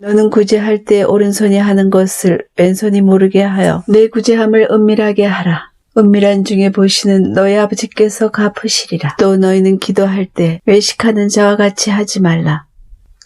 너는 구제할 때 오른손이 하는 것을 왼손이 모르게 하여 내 구제함을 은밀하게 하라. 은밀한 중에 보시는 너희 아버지께서 갚으시리라. 또 너희는 기도할 때 외식하는 자와 같이 하지 말라.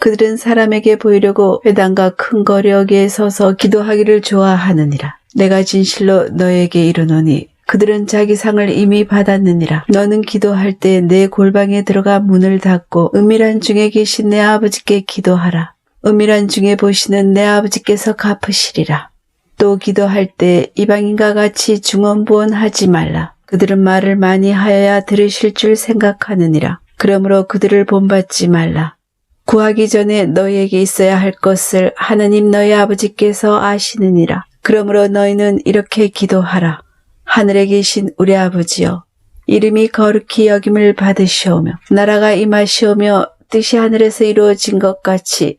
그들은 사람에게 보이려고 회당과 큰 거리역에 서서 기도하기를 좋아하느니라. 내가 진실로 너에게 이르노니 그들은 자기 상을 이미 받았느니라. 너는 기도할 때 내 골방에 들어가 문을 닫고 은밀한 중에 계신 내 아버지께 기도하라. 은밀한 중에 보시는 내 아버지께서 갚으시리라. 또 기도할 때 이방인과 같이 중언부언 하지 말라. 그들은 말을 많이 하여야 들으실 줄 생각하느니라. 그러므로 그들을 본받지 말라. 구하기 전에 너희에게 있어야 할 것을 하나님 너희 아버지께서 아시느니라. 그러므로 너희는 이렇게 기도하라. 하늘에 계신 우리 아버지여, 이름이 거룩히 여김을 받으시오며, 나라가 임하시오며, 뜻이 하늘에서 이루어진 것 같이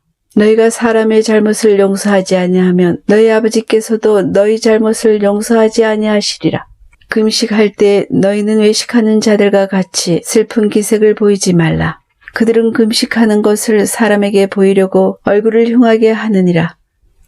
너희가 사람의 잘못을 용서하지 아니하면 너희 아버지께서도 너희 잘못을 용서하지 아니하시리라. 금식할 때 너희는 외식하는 자들과 같이 슬픈 기색을 보이지 말라. 그들은 금식하는 것을 사람에게 보이려고 얼굴을 흉하게 하느니라.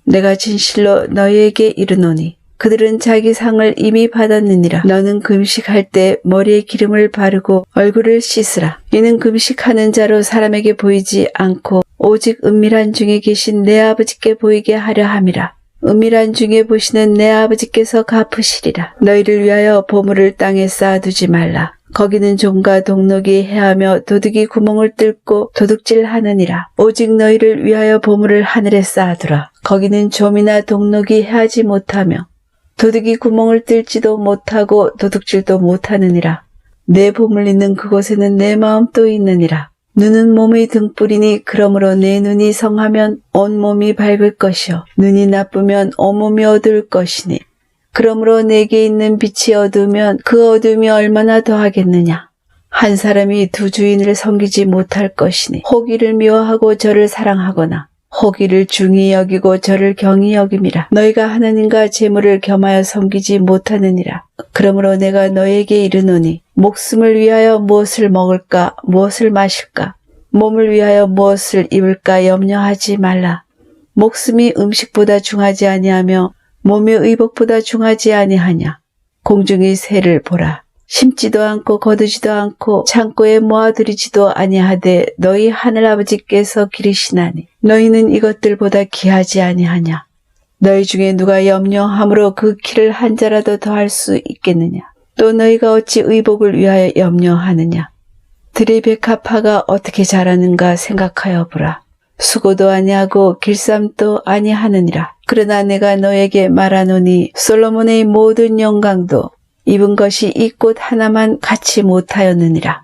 내가 진실로 너희에게 이르노니 그들은 자기 상을 이미 받았느니라. 너는 금식할 때 머리에 기름을 바르고 얼굴을 씻으라. 이는 금식하는 자로 사람에게 보이지 않고 오직 은밀한 중에 계신 내 아버지께 보이게 하려 함이라. 은밀한 중에 보시는 내 아버지께서 갚으시리라. 너희를 위하여 보물을 땅에 쌓아두지 말라. 거기는 종과 동록이 해하며 도둑이 구멍을 뚫고 도둑질 하느니라. 오직 너희를 위하여 보물을 하늘에 쌓아두라. 거기는 좀이나 동록이 해하지 못하며 도둑이 구멍을 뚫지도 못하고 도둑질도 못하느니라. 내 보물 있는 그곳에는 내 마음도 있느니라. 눈은 몸의 등불이니 그러므로 내 눈이 성하면 온 몸이 밝을 것이요 눈이 나쁘면 온 몸이 어두울 것이니 그러므로 내게 있는 빛이 어두우면 그 어둠이 얼마나 더하겠느냐 한 사람이 두 주인을 섬기지 못할 것이니 호기를 미워하고 저를 사랑하거나 호기를 중히 여기고 저를 경히 여김이라. 너희가 하나님과 재물을 겸하여 섬기지 못하느니라. 그러므로 내가 너에게 이르노니 목숨을 위하여 무엇을 먹을까 무엇을 마실까 몸을 위하여 무엇을 입을까 염려하지 말라. 목숨이 음식보다 중하지 아니하며 몸의 의복보다 중하지 아니하냐. 공중의 새를 보라. 심지도 않고 거두지도 않고 창고에 모아들이지도 아니하되 너희 하늘아버지께서 기르시나니 너희는 이것들보다 귀하지 아니하냐? 너희 중에 누가 염려함으로 그 키를 한 자라도 더할 수 있겠느냐? 또 너희가 어찌 의복을 위하여 염려하느냐? 백합화가 어떻게 자라는가 생각하여 보라. 수고도 아니하고 길쌈도 아니하느니라. 그러나 내가 너에게 말하노니 솔로몬의 모든 영광도 입은 것이 이 꽃 하나만 갖지 못하였느니라.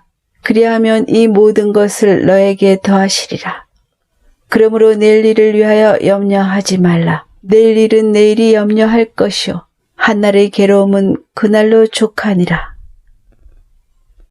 그리하면 이 모든 것을 너에게 더하시리라. 그러므로 내일 일을 위하여 염려하지 말라. 내일 일은 내일이 염려할 것이요. 한날의 괴로움은 그날로 족하니라.